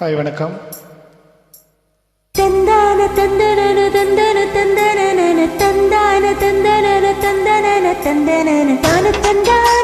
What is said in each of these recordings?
Hi வணக்கம். தந்தான தந்தனன தந்தன தந்தனன தந்தான தந்தனன தந்தனன தந்தனன. தான தந்தானா.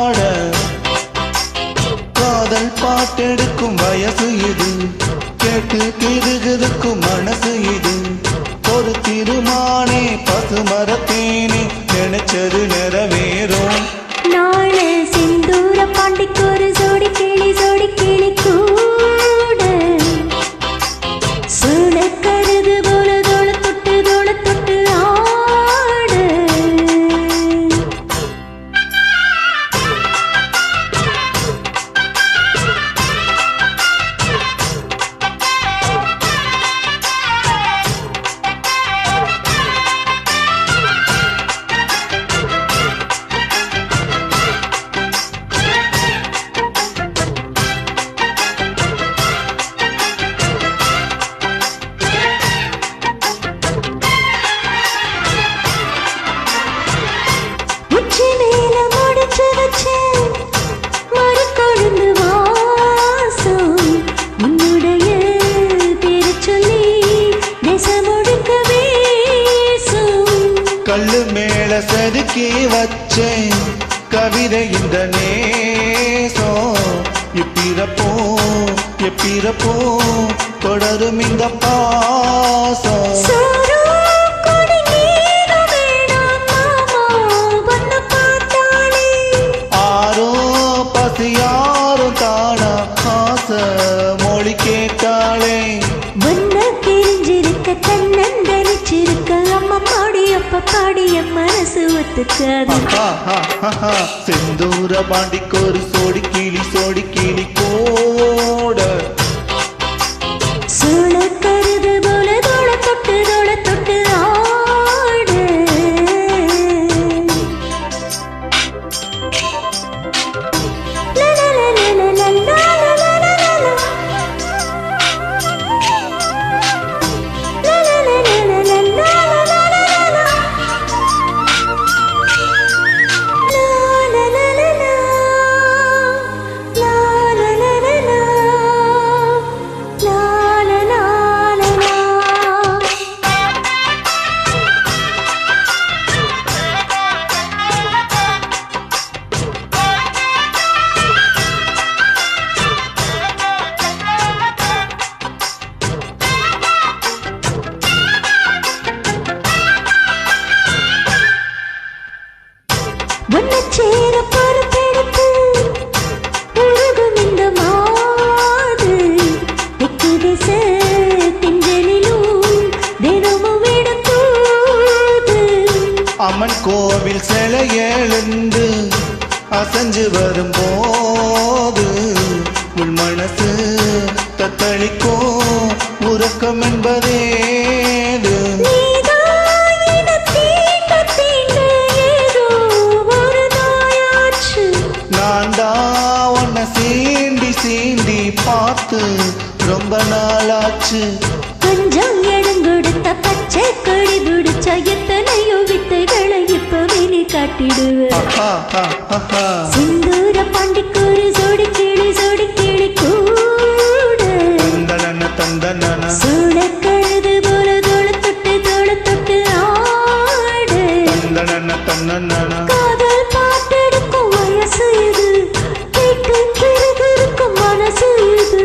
காதல் பாட்டெடுக்கும் வயசு இது. கேட்டு கிருகிருக்கும் மனசு இது. ஒரு திருமானே பசுமரத்தேனே நினைச்சது நிறைவேறும். நாளே சிந்தூர பாண்டிக்கு ஒரு ஜோடி கிளி ஜோடி கிளி செதுக்கி வச்சேன் கவிதை இந்த நேசம். எப்பிறப்போ எப்பிறப்போ தொடரும் இந்த பாசம். யாரும் தானா ஆச. மொழி கேட்டாளே முன்ன கிழிஞ்சிருக்க தன்னந்தரிச்சிருக்க பாடிய மனசு ஒத்துக்காது. செந்தூர பாண்டிக்கோரி சோடி கிளி சோடி கிளிக்கோ அம்மன் கோவில் சிலை எழுந்து அசைஞ்சு வரும்போது உள் மனசு தத்தளிக்கும் உறக்கம் என்பதேது? நான் தான் உன்னை சீண்டி சீண்டி பார்த்து ரொம்ப நாளாச்சு. சிந்தூர பாண்டிக்கு ஒரு ஜோடி கிளி ஜோடி கிளி கூட. தந்தனன தந்தனன. சூழ கழுது போல தோள தொட்டு தோள தொட்டு ஆடு. தந்தனன தந்தனன. காதல் பாட்டெடுக்கும் வயசு இது. கேட்டு கிருகிருக்கும் மனசு இது.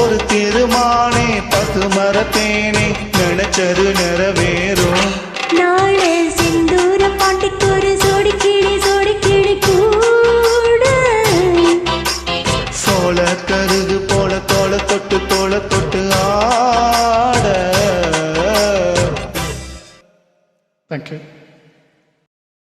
ஒரு திருமானே பசுமரத்தேனே நினைச்சது தோழ தருது